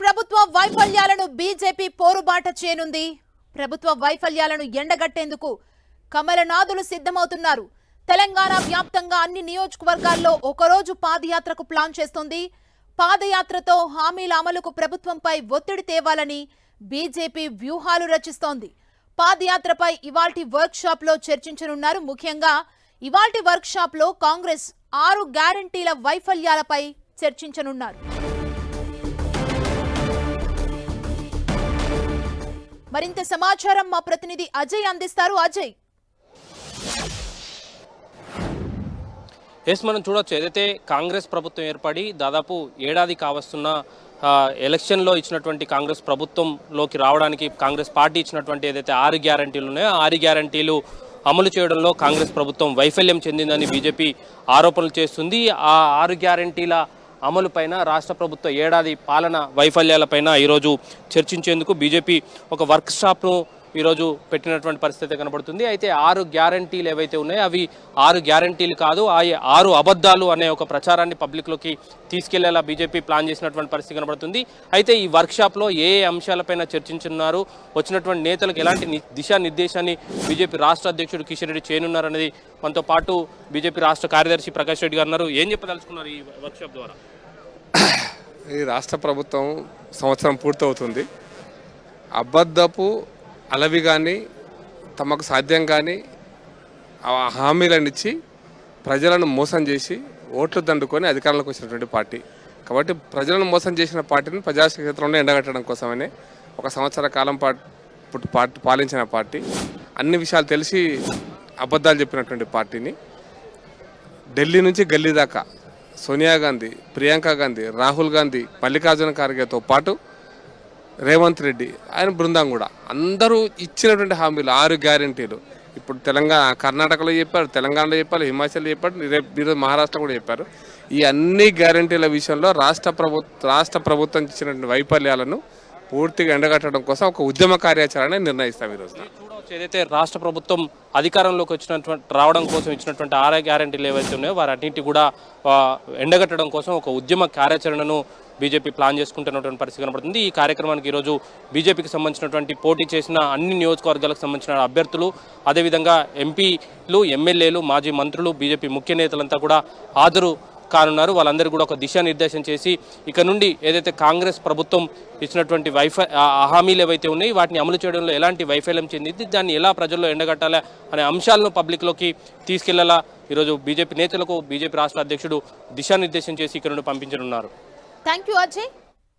ప్రభుత్వ వైఫల్యాలను బీజేపీ పోరుబాట చేయనుంది. ప్రభుత్వ వైఫల్యాలను ఎండగట్టేందుకు కమలనాథులు సిద్ధమవుతున్నారు. తెలంగాణ వ్యాప్తంగా అన్ని నియోజకవర్గాల్లో ఒకరోజు పాదయాత్రకు ప్లాన్ చేస్తోంది. పాదయాత్రతో హామీల అమలుకు ప్రభుత్వంపై ఒత్తిడి తేవాలని బీజేపీ వ్యూహాలు రచిస్తోంది. పాదయాత్రపై ఇవాల్టి వర్క్షాప్లో లో చర్చించనున్నారు. ముఖ్యంగా ఇవాల్టి వర్క్షాప్లో లో కాంగ్రెస్ ఆరు గ్యారంటీల వైఫల్యాలపై చర్చించనున్నారు. మరింత సమాచారం మా ప్రతినిధి అజయ్ అందిస్తారు. అజయ్. ఎస్ మనం చూడొచ్చు. ఏదైతే కాంగ్రెస్ ప్రభుత్వం ఏర్పడి దాదాపు ఏడాది కావస్తున్న ఎలక్షన్లో ఇచ్చినటువంటి కాంగ్రెస్ ప్రభుత్వంలోకి రావడానికి కాంగ్రెస్ పార్టీ ఇచ్చినటువంటి ఏదైతే ఆరు గ్యారంటీలు ఉన్నాయో ఆరు గ్యారంటీలు అమలు చేయడంలో కాంగ్రెస్ ప్రభుత్వం వైఫల్యం చెందిందని బీజేపీ ఆరోపణలు చేస్తుంది. ఆ ఆరు గ్యారంటీల అమలుపైన రాష్ట్ర ప్రభుత్వ ఏడాది పాలన వైఫల్యాలపైన ఈరోజు చర్చించేందుకు బీజేపీ ఒక వర్క్ షాప్ను ఈరోజు పెట్టినటువంటి పరిస్థితి కనబడుతుంది. అయితే ఆరు గ్యారంటీలు ఏవైతే ఉన్నాయో అవి ఆరు గ్యారంటీలు కాదు ఆ ఆరు అబద్ధాలు అనే ఒక ప్రచారాన్ని పబ్లిక్లోకి తీసుకెళ్ళేలా బీజేపీ ప్లాన్ చేసినటువంటి పరిస్థితి కనబడుతుంది. అయితే ఈ వర్క్షాప్లో ఏ ఏ అంశాలపైన చర్చించున్నారు? వచ్చినటువంటి నేతలకు ఎలాంటి దిశానిర్దేశాన్ని బీజేపీ రాష్ట్ర అధ్యక్షుడు కిషన్ రెడ్డి చేయనున్నారు అనేది మనతో పాటు బీజేపీ రాష్ట్ర కార్యదర్శి ప్రకాష్ రెడ్డి గారు అన్నారు ఏం చెప్పదలుచుకున్నారు ఈ వర్క్షాప్ ద్వారా? ఈ రాష్ట్ర ప్రభుత్వం సంవత్సరం పూర్తవుతుంది. అబద్ధపు అలవి కానీ తమకు సాధ్యం కానీ ఆ హామీలను ఇచ్చి ప్రజలను మోసం చేసి ఓట్లు దండుకొని అధికారంలోకి వచ్చినటువంటి పార్టీ. కాబట్టి ప్రజలను మోసం చేసిన పార్టీని ప్రజాక్షేత్రంలో ఎండగట్టడం కోసమనే ఒక సంవత్సర కాలం పాటు పార్టీ పాలించిన పార్టీ. అన్ని విషయాలు తెలిసి అబద్ధాలు చెప్పినటువంటి పార్టీని. ఢిల్లీ నుంచి గల్లీ దాకా సోనియా గాంధీ ప్రియాంక గాంధీ రాహుల్ గాంధీ మల్లికార్జున ఖార్గేతో పాటు రేవంత్ రెడ్డి ఆయన బృందం కూడా. అందరూ ఇచ్చినటువంటి హామీలు ఆరు గ్యారంటీలు. ఇప్పుడు తెలంగాణ కర్ణాటకలో చెప్పారు తెలంగాణలో చెప్పారు హిమాచల్ చెప్పారు రేపు ఈరోజు మహారాష్ట్ర కూడా చెప్పారు. ఈ అన్ని గ్యారంటీల విషయంలో రాష్ట్ర ప్రభుత్వ రాష్ట్ర ప్రభుత్వం ఇచ్చినటువంటి వైఫల్యాలను పూర్తిగా ఎండగట్టడం కోసం ఒక ఉద్యమ కార్యాచరణ నిర్ణయిస్తాం ఈరోజు చూడవచ్చు. ఏదైతే రాష్ట్ర ప్రభుత్వం అధికారంలోకి వచ్చినటువంటి రావడం కోసం ఇచ్చినటువంటి ఆరోగ్య గ్యారంటీలు ఏవైతే ఉన్నాయో వారన్నింటి కూడా ఎండగట్టడం కోసం ఒక ఉద్యమ కార్యాచరణను బీజేపీ ప్లాన్ చేసుకుంటున్నటువంటి పరిస్థితి కనబడుతుంది. ఈ కార్యక్రమానికి ఈరోజు బీజేపీకి సంబంధించినటువంటి పోటీ చేసిన అన్ని నియోజకవర్గాలకు సంబంధించిన అభ్యర్థులు అదేవిధంగా ఎంపీలు ఎమ్మెల్యేలు మాజీ మంత్రులు బీజేపీ ముఖ్య నేతలంతా కూడా హాజరు కానున్నారు. వాళ్ళందరూ కూడా ఒక దిశానిర్దేశం చేసి ఇక నుండి ఏదైతే కాంగ్రెస్ ప్రభుత్వం ఇచ్చినటువంటి వైఫై హామీలు ఏవైతే ఉన్నాయి వాటిని అమలు చేయడంలో ఎలాంటి వైఫల్యం చెందింది దాన్ని ఎలా ప్రజల్లో ఎండగట్టాలా అనే అంశాలను పబ్లిక్లోకి తీసుకెళ్ళాలా ఈరోజు బీజేపీ నేతలకు బీజేపీ రాష్ట్ర అధ్యక్షుడు దిశానిర్దేశం చేసి ఇక్కడ నుండి పంపించనున్నారు. Thank you, Ajay.